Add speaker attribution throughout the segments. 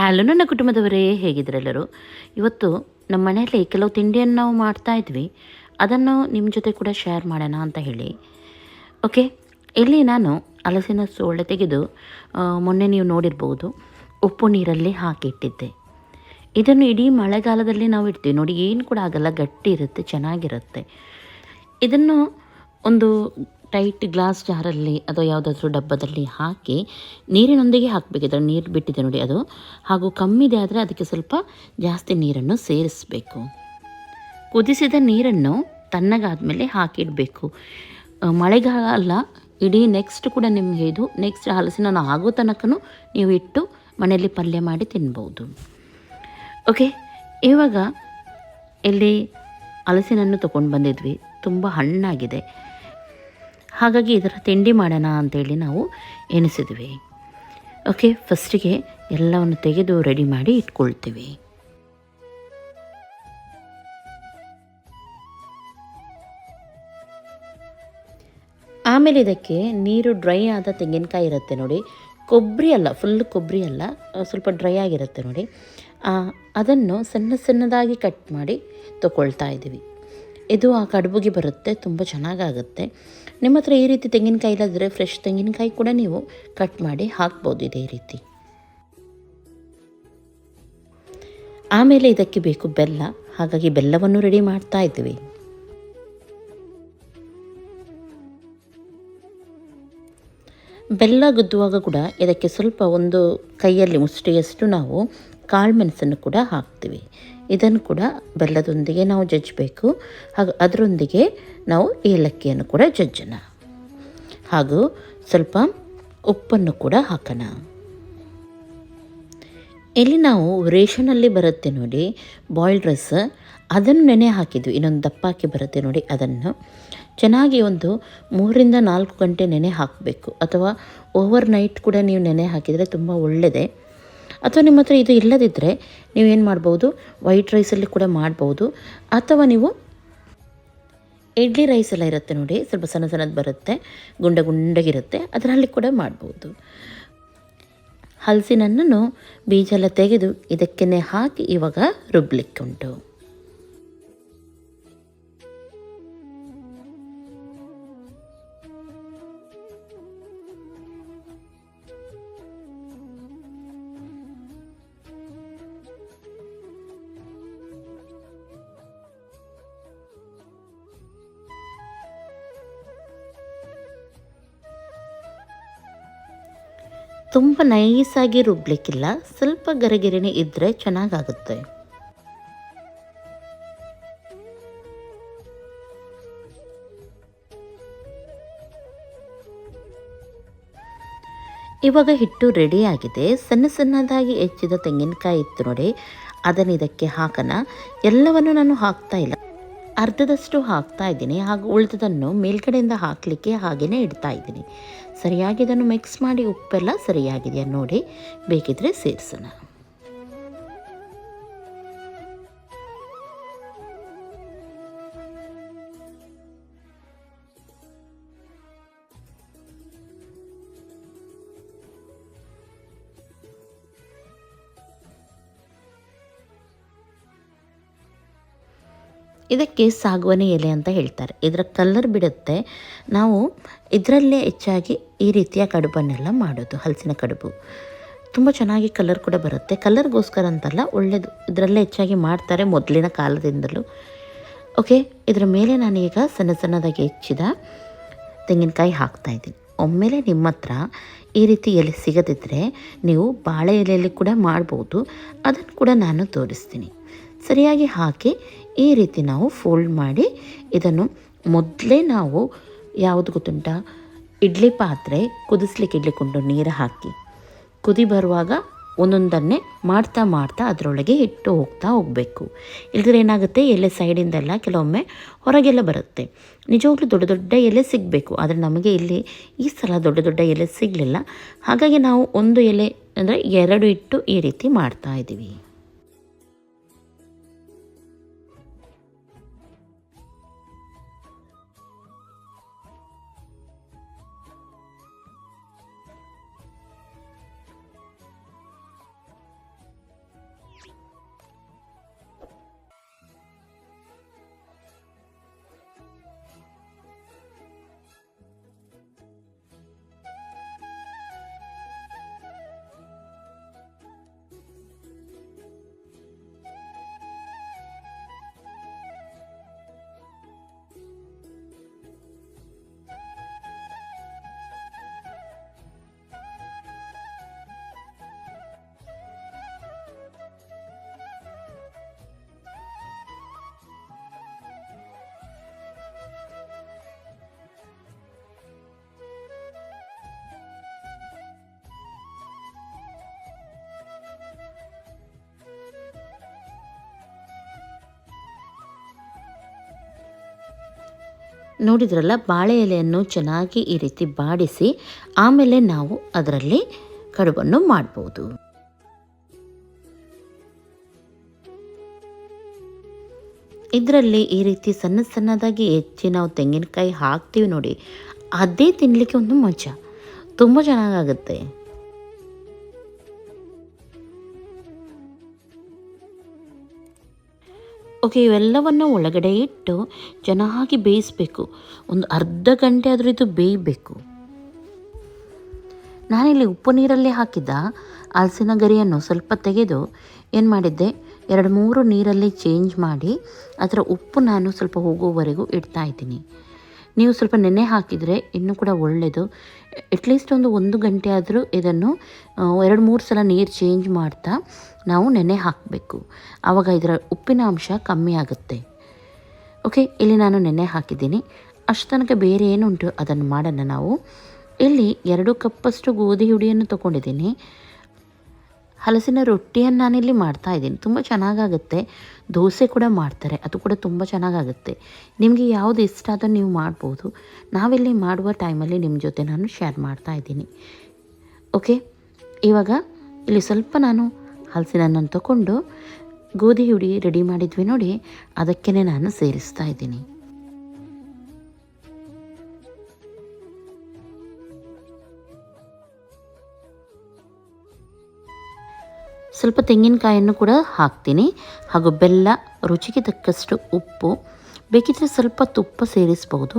Speaker 1: Hello ನನ್ನ ಕುಟುಂಬದವರೇ ಹೇಗಿದ್ರೆಲ್ಲರೂ ಇವತ್ತು ನಮ್ಮ ಮನೆಯಲ್ಲಿ ಕೆಲವು ತಿಂಡಿಯನ್ನು ನಾವು ಮಾಡ್ತಾ ಇದ್ವಿ. ಅದನ್ನು ನಿಮ್ಮ ಜೊತೆ ಕೂಡ ಶೇರ್ ಮಾಡೋಣ ಅಂತ ಹೇಳಿ. ಓಕೆ ಇಲ್ಲಿ ನಾನು ಹಲಸಿನ ಸೋಳೆ ತೆಗೆದು ಮೊನ್ನೆ ನೀವು ನೋಡಿರ್ಬೋದು, ಉಪ್ಪು ನೀರಲ್ಲಿ ಹಾಕಿಟ್ಟಿದ್ದೆ. ಇದನ್ನು ಇಡೀ ಮಳೆಗಾಲದಲ್ಲಿ ನಾವು ಇಡ್ತೀವಿ. ನೋಡಿ, ಏನು ಕೂಡ ಆಗಲ್ಲ, ಗಟ್ಟಿ ಇರುತ್ತೆ, ಚೆನ್ನಾಗಿರುತ್ತೆ. ಇದನ್ನು ಒಂದು ಟೈಟ್ ಗ್ಲಾಸ್ ಜಾರಲ್ಲಿ ಅಥವಾ ಯಾವುದಾದ್ರೂ ಡಬ್ಬದಲ್ಲಿ ಹಾಕಿ ನೀರಿನೊಂದಿಗೆ ಹಾಕಬೇಕಿದ್ರೆ ನೀರು ಬಿಟ್ಟಿದೆ ನೋಡಿ ಅದು. ಹಾಗೂ ಕಮ್ಮಿದೆ ಆದರೆ ಅದಕ್ಕೆ ಸ್ವಲ್ಪ ಜಾಸ್ತಿ ನೀರನ್ನು ಸೇರಿಸಬೇಕು. ಕುದಿಸಿದ ನೀರನ್ನು ತಣ್ಣಗಾದ್ಮೇಲೆ ಹಾಕಿಡಬೇಕು. ಮಳೆಗಾಲ ಇಡೀ ನೆಕ್ಸ್ಟ್ ಕೂಡ ನಿಮಗೆ ಇದು ನೆಕ್ಸ್ಟ್ ಹಲಸಿನ ಆಗೋ ತನಕನೂ ನೀವು ಇಟ್ಟು ಮನೆಯಲ್ಲಿ ಪಲ್ಯ ಮಾಡಿ ತಿನ್ಬೋದು. ಓಕೆ ಇವಾಗ ಇಲ್ಲಿ ಹಲಸಿನನ್ನು ತೊಗೊಂಡು ಬಂದಿದ್ವಿ. ತುಂಬ ಹಣ್ಣಾಗಿದೆ. ಹಾಗಾಗಿ ಇದರ ತಿಂಡಿ ಮಾಡೋಣ ಅಂತೇಳಿ ನಾವು ಎಣಿಸಿದ್ವಿ. ಓಕೆ, ಫಸ್ಟಿಗೆ ಎಲ್ಲವನ್ನು ತೆಗೆದು ರೆಡಿ ಮಾಡಿ ಇಟ್ಕೊಳ್ತೀವಿ. ಆಮೇಲೆ ಇದಕ್ಕೆ ನೀರು ಡ್ರೈ ಆದ ತೆಂಗಿನಕಾಯಿ ಇರುತ್ತೆ ನೋಡಿ. ಕೊಬ್ಬರಿ ಅಲ್ಲ ಫುಲ್ ಕೊಬ್ಬರಿ ಅಲ್ಲ ಸ್ವಲ್ಪ ಡ್ರೈ ಆಗಿರುತ್ತೆ ನೋಡಿ. ಅದನ್ನು ಸಣ್ಣ ಸಣ್ಣದಾಗಿ ಕಟ್ ಮಾಡಿ ತಗೊಳ್ತಾ ಇದ್ದೀವಿ. ಇದು ಆ ಕಡುಬುಗೆ ಬರುತ್ತೆ, ತುಂಬ ಚೆನ್ನಾಗಾಗುತ್ತೆ. ನಿಮ್ಮ ಹತ್ರ ಈ ರೀತಿ ತೆಂಗಿನಕಾಯಿ ಇಲ್ಲದ್ರೆ ಫ್ರೆಶ್ ತೆಂಗಿನಕಾಯಿ ಕೂಡ ನೀವು ಕಟ್ ಮಾಡಿ ಹಾಕ್ಬೋದು ಇದೇ ರೀತಿ. ಆಮೇಲೆ ಇದಕ್ಕೆ ಬೇಕು ಬೆಲ್ಲ, ಹಾಗಾಗಿ ಬೆಲ್ಲವನ್ನು ರೆಡಿ ಮಾಡ್ತಾ ಇದ್ದೀವಿ ಬೆಲ್ಲ ಗುದ್ದುವಾಗ ಕೂಡ ಇದಕ್ಕೆ ಸ್ವಲ್ಪ ಒಂದು ಕೈಯಲ್ಲಿ ಮುಷ್ಟಿಯಷ್ಟು ನಾವು ಕಾಳುಮೆಣಸನ್ನು ಕೂಡ ಹಾಕ್ತೀವಿ. ಇದನ್ನು ಕೂಡ ಬೆಲ್ಲದೊಂದಿಗೆ ನಾವು ಜಜ್ಜಬೇಕು. ಹಾಗೂ ಅದರೊಂದಿಗೆ ನಾವು ಏಲಕ್ಕಿಯನ್ನು ಕೂಡ ಜಜ್ಜೋಣ. ಹಾಗೂ ಸ್ವಲ್ಪ ಉಪ್ಪನ್ನು ಕೂಡ ಹಾಕೋಣ. ಇಲ್ಲಿ ನಾವು ರೇಷನಲ್ಲಿ ಬರುತ್ತೆ ನೋಡಿ ಬಾಯ್ಲ್ಡ್ ರೈಸ್ ಅದನ್ನು ನೆನೆ ಹಾಕಿದ್ವಿ. ಇನ್ನೊಂದು ದಪ್ಪ ಹಾಕಿ ಬರುತ್ತೆ ನೋಡಿ ಅದನ್ನು. ಚೆನ್ನಾಗಿ ಒಂದು ಮೂರರಿಂದ ನಾಲ್ಕು ಗಂಟೆ ನೆನೆ ಹಾಕಬೇಕು. ಅಥವಾ ಓವರ್ ನೈಟ್ ಕೂಡ ನೀವು ನೆನೆ ಹಾಕಿದರೆ ತುಂಬ ಒಳ್ಳೆಯದೇ ಅಥವಾ ನಿಮ್ಮ ಹತ್ರ ಇದು ಇಲ್ಲದಿದ್ದರೆ ನೀವೇನು ಮಾಡ್ಬೋದು? ವೈಟ್ ರೈಸಲ್ಲಿ ಕೂಡ ಮಾಡ್ಬೋದು. ಅಥವಾ ನೀವು ಇಡ್ಲಿ ರೈಸ್ ಎಲ್ಲ ಇರುತ್ತೆ ನೋಡಿ, ಸ್ವಲ್ಪ ಸಣ್ಣ ಸಣ್ಣದು ಬರುತ್ತೆ, ಗುಂಡ ಗುಂಡಗಿರುತ್ತೆ, ಅದರಲ್ಲಿ ಕೂಡ ಮಾಡ್ಬೋದು. ಹಲಸಿನನ್ನು ಬೀಜ ಎಲ್ಲ ತೆಗೆದು ಇದಕ್ಕೇ ಹಾಕಿ ಇವಾಗ ರುಬ್ಲಿಕ್ಕೆ ತುಂಬ ನೈಸಾಗಿ ರುಬ್ಲಿಕ್ಕಿಲ್ಲ. ಸ್ವಲ್ಪ ಗರಿಗೆರೆನೇ ಇದ್ದರೆ ಚೆನ್ನಾಗಾಗುತ್ತೆ. ಇವಾಗ ಹಿಟ್ಟು ರೆಡಿ ಆಗಿದೆ. ಸಣ್ಣ ಸಣ್ಣದಾಗಿ ಹೆಚ್ಚಿದ ತೆಂಗಿನಕಾಯಿ ಇತ್ತು ನೋಡಿ. ಅದನ್ನು ಇದಕ್ಕೆ ಹಾಕೋಣ. ಎಲ್ಲವನ್ನು ನಾನು ಹಾಕ್ತಾ ಇಲ್ಲ. ಅರ್ಧದಷ್ಟು ಹಾಕ್ತಾ ಇದ್ದೀನಿ ಹಾಗೂ ಉಳಿದದನ್ನು ಮೇಲ್ಗಡೆಯಿಂದ ಹಾಕಲಿಕ್ಕೆ ಹಾಗೆಯೇ ಇಡ್ತಾ ಇದ್ದೀನಿ. ಸರಿಯಾಗಿ ಇದನ್ನು ಮಿಕ್ಸ್ ಮಾಡಿ ಉಪ್ಪೆಲ್ಲ ಸರಿಯಾಗಿದೆಯಾ ನೋಡಿ. ಬೇಕಿದ್ರೆ ಸೇರಿಸೋಣ. ಇದಕ್ಕೆ ಸಾಗುವಾನಿ ಎಲೆ ಅಂತ ಹೇಳ್ತಾರೆ. ಇದರ ಕಲರ್ ಬಿಡುತ್ತೆ. ನಾವು ಇದರಲ್ಲೇ ಹೆಚ್ಚಾಗಿ ಈ ರೀತಿಯ ಕಡುಬನ್ನೆಲ್ಲ ಮಾಡೋದು, ಹಲಸಿನ ಕಡುಬು. ತುಂಬ ಚೆನ್ನಾಗಿ ಕಲರ್ ಕೂಡ ಬರುತ್ತೆ. ಕಲರ್ಗೋಸ್ಕರ ಅಂತಲ್ಲ ಒಳ್ಳೆಯದು ಇದರಲ್ಲೇ ಹೆಚ್ಚಾಗಿ ಮಾಡ್ತಾರೆ ಮೊದಲಿನ ಕಾಲದಿಂದಲೂ. ಓಕೆ, ಇದರ ಮೇಲೆ ನಾನೀಗ ಸಣ್ಣ ಸಣ್ಣದಾಗಿ ಹೆಚ್ಚಿದ ತೆಂಗಿನಕಾಯಿ ಹಾಕ್ತಾ ಇದ್ದೀನಿ. ಒಮ್ಮೆಲೆ ನಿಮ್ಮ ಹತ್ರ ಈ ರೀತಿ ಎಲೆ ಸಿಗದಿದ್ದರೆ ನೀವು ಬಾಳೆ ಎಲೆಯಲ್ಲಿ ಕೂಡ ಮಾಡ್ಬೋದು. ಅದನ್ನು ಕೂಡ ನಾನು ತೋರಿಸ್ತೀನಿ. ಸರಿಯಾಗಿ ಹಾಕಿ ಈ ರೀತಿ ನಾವು ಫೋಲ್ಡ್ ಮಾಡಿ ಇದನ್ನು ಮೊದಲೇ ನಾವು ಯಾವುದು ಗೊತ್ತುಂಟ? ಇಡ್ಲಿ ಪಾತ್ರೆ, ಕುದಿಸ್ಲಿಕ್ಕೆ ಇಡ್ಲಿಕ್ಕುಂಟು ನೀರು ಹಾಕಿ. ಕುದಿ ಬರುವಾಗ ಒಂದೊಂದನ್ನೇ ಮಾಡ್ತಾ ಮಾಡ್ತಾ ಅದರೊಳಗೆ ಇಟ್ಟು ಹೋಗ್ತಾ ಹೋಗಬೇಕು. ಇಲ್ಲದ್ರೆ ಏನಾಗುತ್ತೆ? ಎಲೆ ಸೈಡಿಂದೆಲ್ಲ ಕೆಲವೊಮ್ಮೆ ಹೊರಗೆಲ್ಲ ಬರುತ್ತೆ. ನಿಜವಾಗ್ಲೂ ದೊಡ್ಡ ದೊಡ್ಡ ಎಲೆ ಸಿಗಬೇಕು. ಆದರೆ ನಮಗೆ ಇಲ್ಲಿ ಈ ಸಲ ದೊಡ್ಡ ದೊಡ್ಡ ಎಲೆ ಸಿಗಲಿಲ್ಲ. ಹಾಗಾಗಿ ನಾವು ಒಂದು ಎಲೆ ಅಂದರೆ ಎರಡು ಇಟ್ಟು ಈ ರೀತಿ ಮಾಡ್ತಾ ಇದ್ದೀವಿ. ನೋಡಿದ್ರಲ್ಲ, ಬಾಳೆ ಎಲೆಯನ್ನು ಚೆನ್ನಾಗಿ ಈ ರೀತಿ ಬಾಡಿಸಿ, ಆಮೇಲೆ ನಾವು ಅದರಲ್ಲಿ ಕಡುಬನ್ನು ಮಾಡ್ಬೋದು. ಇದರಲ್ಲಿ ಈ ರೀತಿ ಸಣ್ಣ ಸಣ್ಣದಾಗಿ ಹೆಚ್ಚಿ ನಾವು ತೆಂಗಿನಕಾಯಿ ಹಾಕ್ತೀವಿ ನೋಡಿ, ಅದೇ ತಿನ್ನಲಿಕ್ಕೆ ಒಂದು ಮಜಾ. ತುಂಬ ಚೆನ್ನಾಗಾಗುತ್ತೆ. ಓಕೆ, ಇವೆಲ್ಲವನ್ನು ಒಳಗಡೆ ಇಟ್ಟು ಚೆನ್ನಾಗಿ ಬೇಯಿಸಬೇಕು. ಒಂದು ಅರ್ಧ ಗಂಟೆ ಆದರೂ ಇದು ಬೇಯಬೇಕು. ನಾನಿಲ್ಲಿ ಉಪ್ಪು ನೀರಲ್ಲಿ ಹಾಕಿದ್ದ ಹಲಸಿನ ಗರಿಯನ್ನು ಸ್ವಲ್ಪ ತೆಗೆದು ಏನು ಮಾಡಿದ್ದೆ, ಎರಡು ಮೂರು ನೀರಲ್ಲಿ ಚೇಂಜ್ ಮಾಡಿ, ಅದರ ಉಪ್ಪು ನಾನು ಸ್ವಲ್ಪ ಹೋಗುವವರೆಗೂ ಇಡ್ತಾ ಇದ್ದೀನಿ. ನೀವು ಸ್ವಲ್ಪ ನೆನೆ ಹಾಕಿದರೆ ಇನ್ನೂ ಕೂಡ ಒಳ್ಳೆಯದು ಅಟ್ಲೀಸ್ಟ್ ಒಂದು ಒಂದು ಗಂಟೆ ಆದರೂ ಇದನ್ನು ಎರಡು ಮೂರು ಸಲ ನೀರು ಚೇಂಜ್ ಮಾಡ್ತಾ ನಾವು ನೆನೆ ಹಾಕಬೇಕು. ಆವಾಗ ಇದರ ಉಪ್ಪಿನ ಅಂಶ ಕಮ್ಮಿ ಆಗುತ್ತೆ. ಓಕೆ ಇಲ್ಲಿ ನಾನು ನೆನೆ ಹಾಕಿದ್ದೀನಿ. ಅಷ್ಟು ತನಕ ಬೇರೆ ಏನುಂಟು ಅದನ್ನು ಮಾಡೋಣ ನಾವು. ಇಲ್ಲಿ ಎರಡು ಕಪ್ಪಷ್ಟು ಗೋಧಿ ಹುಡಿಯನ್ನು ತೊಗೊಂಡಿದ್ದೀನಿ. ಹಲಸಿನ ರೊಟ್ಟಿಯನ್ನು ನಾನಿಲ್ಲಿ ಮಾಡ್ತಾ ಇದ್ದೀನಿ. ತುಂಬ ಚೆನ್ನಾಗಾಗುತ್ತೆ. ದೋಸೆ ಕೂಡ ಮಾಡ್ತಾರೆ. ಅದು ಕೂಡ ತುಂಬ ಚೆನ್ನಾಗಾಗುತ್ತೆ. ನಿಮಗೆ ಯಾವುದು ಇಷ್ಟ ಅದನ್ನು ನೀವು ಮಾಡ್ಬೋದು. ನಾವಿಲ್ಲಿ ಮಾಡುವ ಟೈಮಲ್ಲಿ ನಿಮ್ಮ ಜೊತೆ ನಾನು ಶೇರ್ ಮಾಡ್ತಾ ಇದ್ದೀನಿ. ಓಕೆ ಇವಾಗ ಇಲ್ಲಿ ಸ್ವಲ್ಪ ನಾನು ಹಲಸಿನ ಹಣ್ಣನ್ನು ತಗೊಂಡು ಗೋಧಿ ಹುಡಿ ರೆಡಿ ಮಾಡಿದ್ವಿ ನೋಡಿ. ಅದಕ್ಕೇ ನಾನು ಸೇರಿಸ್ತಾ ಇದ್ದೀನಿ. ಸ್ವಲ್ಪ ತೆಂಗಿನಕಾಯನ್ನು ಕೂಡ ಹಾಕ್ತೀನಿ. ಹಾಗೂ ಬೆಲ್ಲ, ರುಚಿಗೆ ತಕ್ಕಷ್ಟು ಉಪ್ಪು. ಬೇಕಿದ್ದರೆ ಸ್ವಲ್ಪ ತುಪ್ಪ ಸೇರಿಸ್ಬೋದು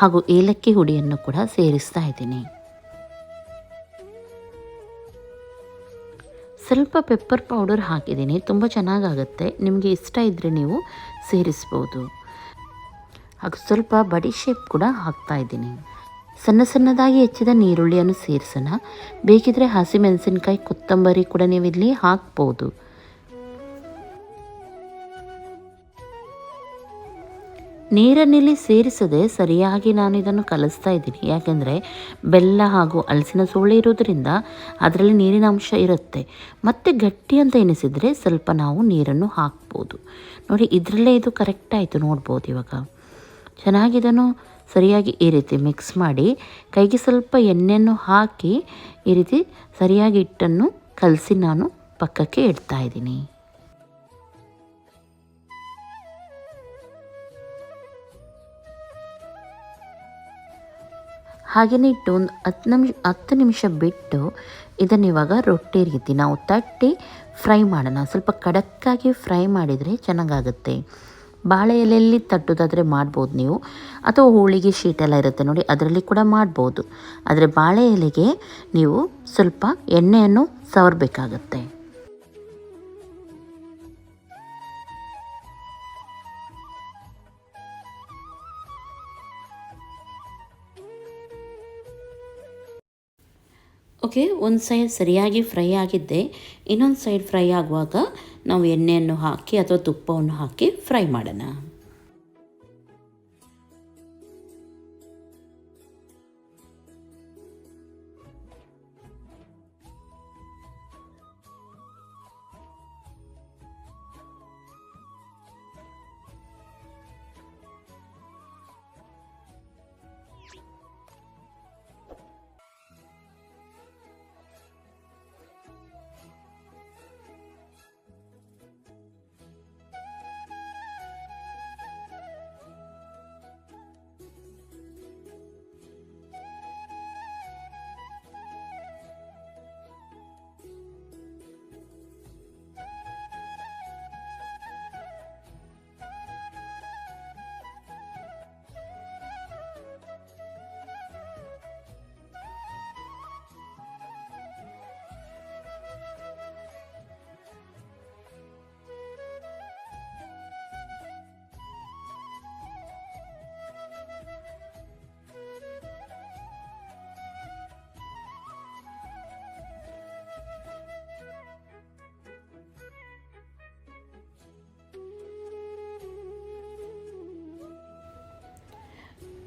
Speaker 1: ಹಾಗೂ ಏಲಕ್ಕಿ ಹುಡಿಯನ್ನು ಕೂಡ ಸೇರಿಸ್ತಾ ಇದ್ದೀನಿ. ಸ್ವಲ್ಪ ಪೆಪ್ಪರ್ ಪೌಡರ್ ಹಾಕಿದ್ದೀನಿ. ತುಂಬ ಚೆನ್ನಾಗಾಗುತ್ತೆ. ನಿಮಗೆ ಇಷ್ಟ ಇದ್ದರೆ ನೀವು ಸೇರಿಸ್ಬೋದು ಹಾಗೂ ಸ್ವಲ್ಪ ಬಡಿ ಶೇಪ್ ಕೂಡ ಹಾಕ್ತಾ ಇದ್ದೀನಿ. ಸಣ್ಣ ಸಣ್ಣದಾಗಿ ಹೆಚ್ಚಿದ ನೀರುಳ್ಳಿಯನ್ನು ಸೇರಿಸೋಣ. ಬೇಕಿದ್ರೆ ಹಸಿಮೆಣಸಿನ್ಕಾಯಿ ಕೊತ್ತಂಬರಿ ಕೂಡ ನೀವು ಇಲ್ಲಿ ಹಾಕ್ಬೋದು. ನೀರನ್ನಿಲ್ಲಿ ಸೇರಿಸದೆ ಸರಿಯಾಗಿ ನಾನು ಇದನ್ನು ಕಲಿಸ್ತಾ ಇದ್ದೀನಿ. ಯಾಕೆಂದರೆ ಬೆಲ್ಲ ಹಾಗೂ ಹಲಸಿನ ಸೋಳೆ ಇರೋದ್ರಿಂದ ಅದರಲ್ಲಿ ನೀರಿನ ಅಂಶ ಇರುತ್ತೆ. ಮತ್ತು ಗಟ್ಟಿ ಅಂತ ಎನಿಸಿದರೆ ಸ್ವಲ್ಪ ನಾವು ನೀರನ್ನು ಹಾಕ್ಬೋದು. ನೋಡಿ, ಇದರಲ್ಲೇ ಇದು ಕರೆಕ್ಟ್ ಆಯಿತು. ನೋಡ್ಬೋದು ಇವಾಗ. ಚೆನ್ನಾಗಿ ಇದನ್ನು ಸರಿಯಾಗಿ ಈ ರೀತಿ ಮಿಕ್ಸ್ ಮಾಡಿ ಕೈಗೆ ಸ್ವಲ್ಪ ಎಣ್ಣೆಯನ್ನು ಹಾಕಿ ಈ ರೀತಿ ಸರಿಯಾಗಿ ಹಿಟ್ಟನ್ನು ಕಲಸಿ ನಾನು ಪಕ್ಕಕ್ಕೆ ಇಡ್ತಾ ಇದ್ದೀನಿ. ಹಾಗೆಯೇ ಇಟ್ಟು ಒಂದು ಹತ್ತು ನಿಮಿಷ ಹತ್ತು ನಿಮಿಷ ಬಿಟ್ಟು ಇದನ್ನು ಇವಾಗ ರೊಟ್ಟಿ ರೀತಿ ನಾವು ತಟ್ಟಿ ಫ್ರೈ ಮಾಡೋಣ. ಸ್ವಲ್ಪ ಖಡಕ್ಕಾಗಿ ಫ್ರೈ ಮಾಡಿದರೆ ಚೆನ್ನಾಗಾಗುತ್ತೆ. ಬಾಳೆ ಎಲೆಯಲ್ಲಿ ತಟ್ಟೋದಾದರೆ ಮಾಡ್ಬೋದು ನೀವು. ಅಥವಾ ಹೋಳಿಗೆ ಶೀಟ್ ಎಲ್ಲ ಇರುತ್ತೆ ನೋಡಿ, ಅದರಲ್ಲಿ ಕೂಡ ಮಾಡ್ಬೋದು. ಆದರೆ ಬಾಳೆ ಎಲೆಗೆ ನೀವು ಸ್ವಲ್ಪ ಎಣ್ಣೆಯನ್ನು ಸವರಬೇಕಾಗತ್ತೆ. ಓಕೆ ಒಂದು ಸೈಡ್ ಸರಿಯಾಗಿ ಫ್ರೈ ಆಗಿದ್ದೆ. ಇನ್ನೊಂದು ಸೈಡ್ ಫ್ರೈ ಆಗುವಾಗ ನಾವು ಎಣ್ಣೆಯನ್ನು ಹಾಕಿ ಅಥವಾ ತುಪ್ಪವನ್ನು ಹಾಕಿ ಫ್ರೈ ಮಾಡೋಣ.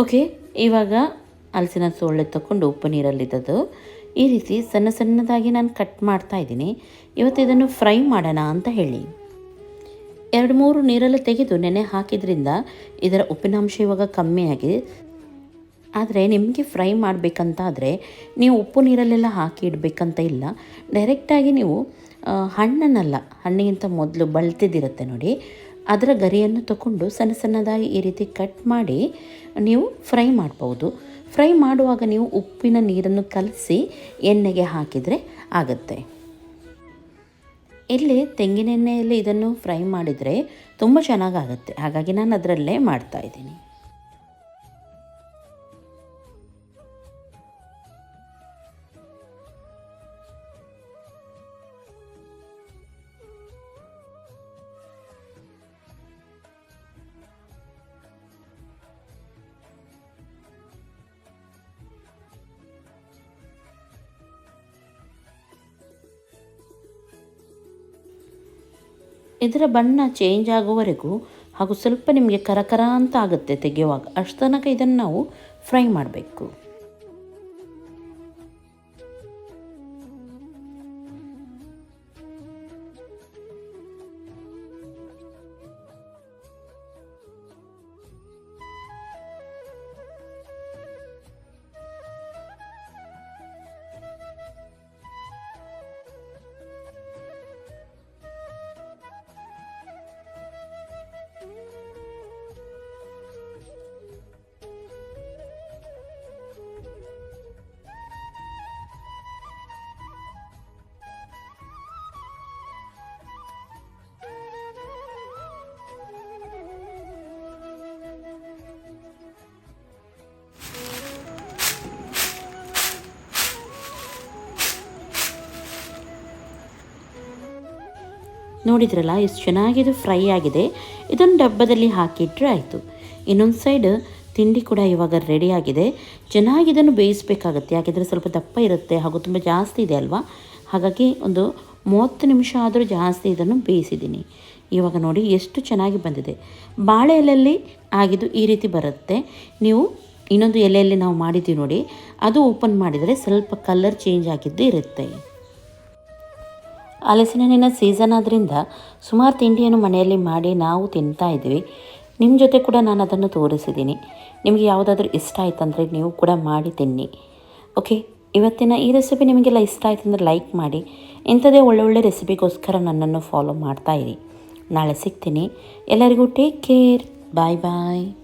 Speaker 1: ಓಕೆ, ಇವಾಗ ಹಲಸಿನ ಸೊಳ್ಳೆ ತಗೊಂಡು ಉಪ್ಪು ನೀರಲ್ಲಿದ್ದದ್ದು. ಈ ರೀತಿ ಸಣ್ಣ ಸಣ್ಣದಾಗಿ ನಾನು ಕಟ್ ಮಾಡ್ತಾ ಇದ್ದೀನಿ. ಇವತ್ತು ಇದನ್ನು ಫ್ರೈ ಮಾಡೋಣ ಅಂತ ಹೇಳಿ. ಎರಡು ಮೂರು ನೀರಲ್ಲಿ ತೆಗೆದು ನೆನೆ ಹಾಕಿದ್ರಿಂದ ಇದರ ಉಪ್ಪಿನಾಂಶ ಇವಾಗ ಕಮ್ಮಿ ಆಗಿದೆ. ಆದರೆ ನಿಮಗೆ ಫ್ರೈ ಮಾಡಬೇಕಂತಾದರೆ ನೀವು ಉಪ್ಪು ನೀರಲ್ಲೆಲ್ಲ ಹಾಕಿ ಇಡಬೇಕಂತ ಇಲ್ಲ. ಡೈರೆಕ್ಟಾಗಿ ನೀವು ಹಣ್ಣನ್ನೆಲ್ಲ, ಹಣ್ಣಿಗಿಂತ ಮೊದಲು ಬಳ್ತಿದ್ದಿರುತ್ತೆ ನೋಡಿ. ಅದರ ಗರಿಯನ್ನು ತಗೊಂಡು ಸಣ್ಣ ಸಣ್ಣದಾಗಿ ಈ ರೀತಿ ಕಟ್ ಮಾಡಿ ನೀವು ಫ್ರೈ ಮಾಡ್ಬೋದು. ಫ್ರೈ ಮಾಡುವಾಗ ನೀವು ಉಪ್ಪಿನ ನೀರನ್ನು ಕಲಸಿ ಎಣ್ಣೆಗೆ ಹಾಕಿದರೆ ಆಗುತ್ತೆ. ಇಲ್ಲಿ ತೆಂಗಿನೆಣ್ಣೆಯಲ್ಲಿ ಇದನ್ನು ಫ್ರೈ ಮಾಡಿದರೆ ತುಂಬ ಚೆನ್ನಾಗಾಗುತ್ತೆ. ಹಾಗಾಗಿ ನಾನು ಅದರಲ್ಲೇ ಮಾಡ್ತಾ ಇದರ ಬಣ್ಣ ಚೇಂಜ್ ಆಗುವವರೆಗೂ ಹಾಗೂ ಸ್ವಲ್ಪ ನಿಮಗೆ ಕರಕರ ಅಂತ ಆಗುತ್ತೆ ತೆಗೆಯುವಾಗ, ಅಷ್ಟು ತನಕ ಇದನ್ನು ನಾವು ಫ್ರೈ ಮಾಡಬೇಕು. ನೋಡಿದ್ರಲ್ಲ, ಎಷ್ಟು ಚೆನ್ನಾಗಿದು, ಫ್ರೈ ಆಗಿದೆ. ಇದನ್ನು ಡಬ್ಬದಲ್ಲಿ ಹಾಕಿಟ್ರೆ ಆಯಿತು. ಇನ್ನೊಂದು ಸೈಡ್ ತಿಂಡಿ ಕೂಡ ಇವಾಗ ರೆಡಿಯಾಗಿದೆ ಚೆನ್ನಾಗಿ ಇದನ್ನು ಬೇಯಿಸಬೇಕಾಗುತ್ತೆ. ಯಾಕೆಂದರೆ ಸ್ವಲ್ಪ ದಪ್ಪ ಇರುತ್ತೆ, ಹಾಗೂ ತುಂಬ ಜಾಸ್ತಿ ಇದೆ ಅಲ್ವಾ? ಹಾಗಾಗಿ ಒಂದು ಮೂವತ್ತು ನಿಮಿಷ ಆದರೂ ಜಾಸ್ತಿ ಇದನ್ನು ಬೇಯಿಸಿದ್ದೀನಿ. ಇವಾಗ ನೋಡಿ ಎಷ್ಟು ಚೆನ್ನಾಗಿ ಬಂದಿದೆ. ಬಾಳೆ ಎಲೆಯಲ್ಲಿ ಆಗಿದ್ದು ಈ ರೀತಿ ಬರುತ್ತೆ. ನೀವು ಇನ್ನೊಂದು ಎಲೆಯಲ್ಲಿ ನಾವು ಮಾಡಿದ್ದೀವಿ ನೋಡಿ. ಅದು ಓಪನ್ ಮಾಡಿದರೆ ಸ್ವಲ್ಪ ಕಲರ್ ಚೇಂಜ್ ಆಗಿದ್ದು ಇರುತ್ತೆ. ಹಲಸಿನ ಸೀಸನ್ ಆದ್ದರಿಂದ ಸುಮಾರು ತಿಂಡಿಯನ್ನು ಮನೆಯಲ್ಲಿ ಮಾಡಿ ನಾವು ತಿಂತಾ ಇದ್ದೀವಿ ನಿಮ್ಮ ಜೊತೆ ಕೂಡ ನಾನು ಅದನ್ನು ತೋರಿಸಿದ್ದೀನಿ ನಿಮಗೆ ಯಾವುದಾದ್ರೂ ಇಷ್ಟ ಆಯ್ತಂದರೆ ನೀವು ಕೂಡ ಮಾಡಿ ತಿನ್ನಿ. ಓಕೆ ಇವತ್ತಿನ ಈ ರೆಸಿಪಿ ನಿಮಗೆಲ್ಲ ಇಷ್ಟ ಆಯ್ತು ಅಂದರೆ ಲೈಕ್ ಮಾಡಿ. ಇಂಥದೇ ಒಳ್ಳೊಳ್ಳೆ ರೆಸಿಪಿಗೋಸ್ಕರ ನನ್ನನ್ನು ಫಾಲೋ ಮಾಡ್ತಾ ಇರಿ. ನಾಳೆ ಸಿಗ್ತೀನಿ. ಎಲ್ಲರಿಗೂ ಟೇಕ್ ಕೇರ್ ಬಾಯ್ ಬಾಯ್